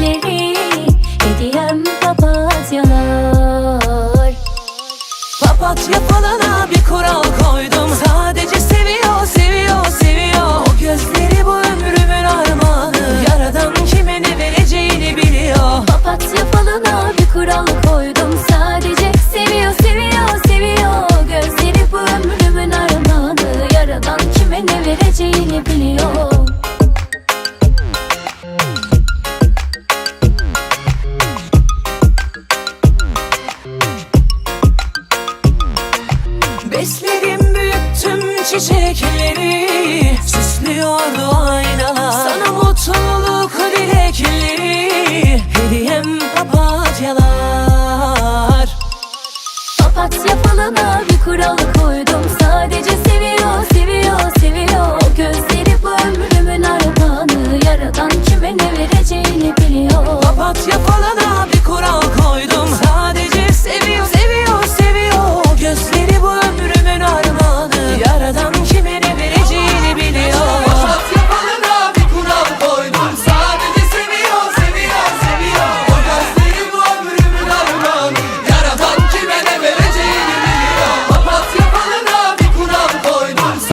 dilekleri Hediyem papatyalar Papatya falana bir kural koydum. Sadece seviyor, seviyor, seviyor. O gözleri bu ömrümün armağanı. Yaradan kime ne vereceğini biliyor. Papatya falına bir kural koydum. Sadece seviyor seviyor seviyor. Gözleri bu ömrümün armağanı. Yaradan kime ne vereceğini biliyor çiçekleri Süslüyordu aynalar. Sana mutluluk dilekleri Hediyem papatyalar. Papatya falına bir kural koydum Sadece